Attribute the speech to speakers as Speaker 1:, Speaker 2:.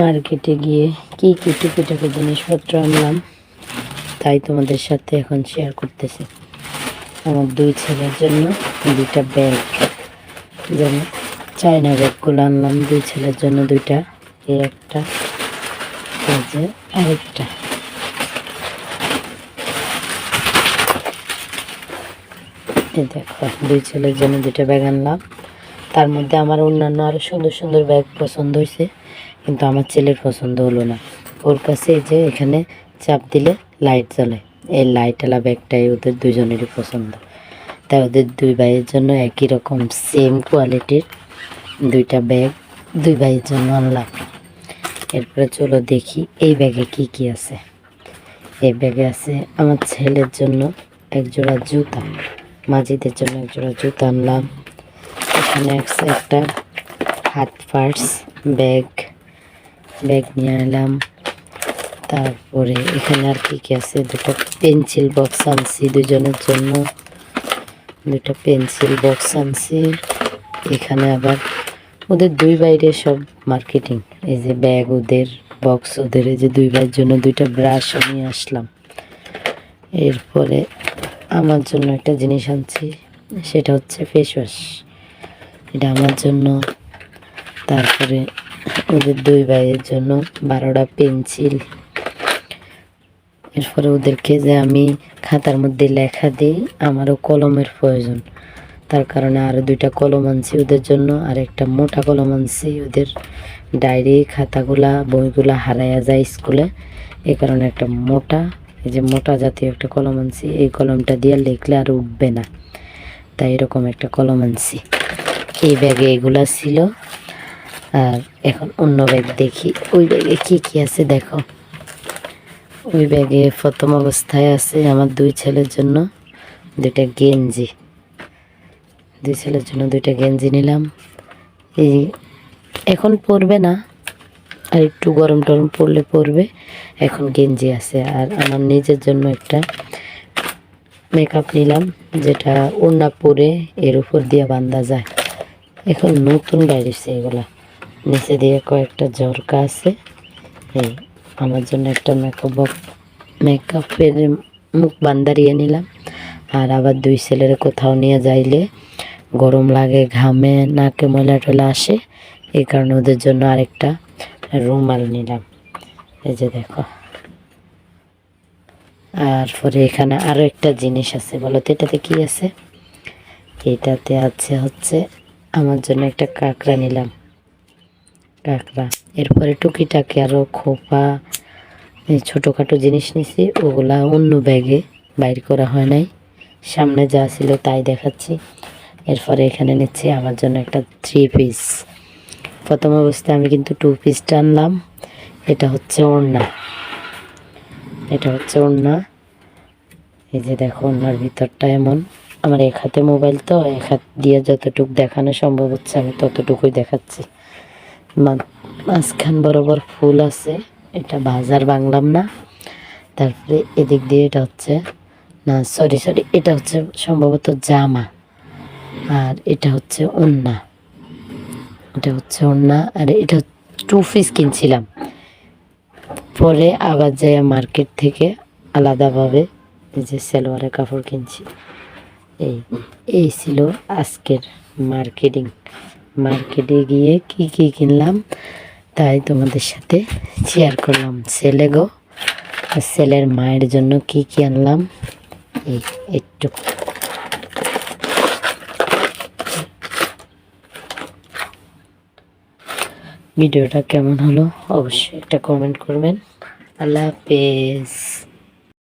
Speaker 1: মার্কেটে গিয়ে কি কি টুকিটাকি জিনিসপত্র আনলাম, তাই তোমাদের সাথে এখন শেয়ার করতেছি। আমার দুই ছেলের জন্য দুইটা ব্যাগ যেমন চায়না ব্যাগগুলো আনলাম, দুই ছেলের জন্য দুইটা এই একটা, এই যে আরেকটা। দেখো, দুই ছেলের জন্য দুইটা ব্যাগ আনলাম। তার মধ্যে আমার অন্যান্য আরও সুন্দর সুন্দর ব্যাগ পছন্দ হয়েছে, কিন্তু আমার ছেলের পছন্দ হলো না। ওর কাছে যে এখানে চাপ দিলে লাইট জ্বলে। এই লাইটওয়ালা ব্যাগটাই ওদের দুজনেরই পছন্দ। তাই ওদের দুই ভাইয়ের জন্য একই রকম সেম কোয়ালিটির দুইটা ব্যাগ দুই ভাইয়ের জন্য আনলাম। এরপরে চলো দেখি এই ব্যাগে কি কি আছে। এই ব্যাগে আছে আমার ছেলের জন্য এক জোড়া জুতা মাজিদের জন্য এক জোড়া জুতা আনলাম। এখানে আছে একটা হাত পার্স, ব্যাগ ব্যাগ নিয়ে এলাম। তারপরে এখানে আর কি কি আছে? দুটো পেন্সিল বক্স আনছি দুজনের জন্য। দুটো পেন্সিল বক্স আনছি। এখানে আবার ওদের দুই বাইরে সব মার্কেটিং। এই যে ব্যাগ ওদের, বক্স ওদের, এই যে দুই ভাইয়ের জন্য দুইটা ব্রাশ নিয়ে আসলাম। এরপরে আমার জন্য একটা জিনিস আনছি, সেটা হচ্ছে ফেস ওয়াশ এটা আমার জন্য। তারপরে ওদের দুই ভাইয়ের জন্য বারোটা পেন্সিল। এরপরে ওদেরকে যে আমি খাতার মধ্যে লেখা দিই, আমারও কলমের প্রয়োজন। তার কারণে আরও দুইটা কলম আনছি ওদের জন্য, আর একটা মোটা কলম আনছি ওদের ডায়েরি, খাতাগুলা, বইগুলা হারাইয়া যায় স্কুলে। এই কারণে একটা মোটা, এই যে মোটা জাতীয় একটা কলম আনছি, এই কলমটা দিয়ে লিখলে আর উঠবে না। তাই এরকম একটা কলম আনছি। এই ব্যাগে এগুলা ছিল। আর এখন অন্য ব্যাগ দেখি। ওই ব্যাগে কি কি আছে দেখো। ওই ব্যাগে প্রথম অবস্থায় আছে আমার দুই ছেলের জন্য দুইটা গেঞ্জি। দুই ছেলের জন্য দুইটা গেঞ্জি নিলাম। এই এখন পরবে না। আর একটু গরম টরম পড়লে পরবে। এখন গেঞ্জি আছে। আর আমার নিজের জন্য একটা মেকআপ নিলাম, যেটা ওড়না পরে এর উপর দিয়ে বান্ধা যায়। এখন নতুন বাইরেছে এগুলা নিচে দিয়ে কয়েকটা ঝরকা আছে। এই, আমার জন্য একটা মেকআপ মেকআপের মুখ বান্দারিয়ে নিলাম। আর আবার দুই ছেলের কোথাও নিয়ে যাইলে গরম লাগে, ঘামে, নাকে ময়লা টলা আসে, এই কারণে ওদের জন্য আরেকটা রুমাল নিলাম। এই যে দেখো। আর পরে এখানে আরও একটা জিনিস আছে, বলো তো এটাতে কি আছে? এটাতে আছে হচ্ছে আমার জন্য একটা কাঁকড়া নিলাম। কাঁকড়া। এরপরে টুকিটাকি আরও খোপা ছোটোখাটো জিনিস নিছি, ওগুলা অন্য ব্যাগে বাইর করা হয় নাই। সামনে যা ছিল তাই দেখাচ্ছি। এরপরে এখানে নিচ্ছি আমার জন্য একটা থ্রি পিস প্রথম অবস্থায় আমি কিন্তু টু পিসটা আনলাম। এটা হচ্ছে ওড়না। এটা হচ্ছে ওড়না। এই যে দেখো ওড়নার ভিতরটা এমন। আমার এক হাতে মোবাইল তো, এক হাত দিয়ে যতটুকু দেখানো সম্ভব হচ্ছে, আমি ততটুকুই দেখাচ্ছি। মাঝখান বরাবর ফুল আছে, এটা বাজার বাংলাম না। তারপরে এদিক দিয়ে এটা হচ্ছে, না সরি সরি এটা হচ্ছে সম্ভবত জামা, আর এটা হচ্ছে ওন্না এটা হচ্ছে ওন্না আর এটা টু পিস কিনছিলাম। পরে আবার যাই মার্কেট থেকে আলাদাভাবে যে সালোয়ারের কাপড় কিনছি। এই এই ছিল আজকের মার্কেটিং মার্কেটে গিয়ে কি কি কিনলাম, তাই তোমাদের সাথে শেয়ার করলাম। ছেলে গো, আর ছেলের মায়ের জন্য কি কি আনলাম, এই, একটু। ভিডিওটা কেমন হলো, অবশ্যই একটা কমেন্ট করবেন। আল্লাহ হাফেজ।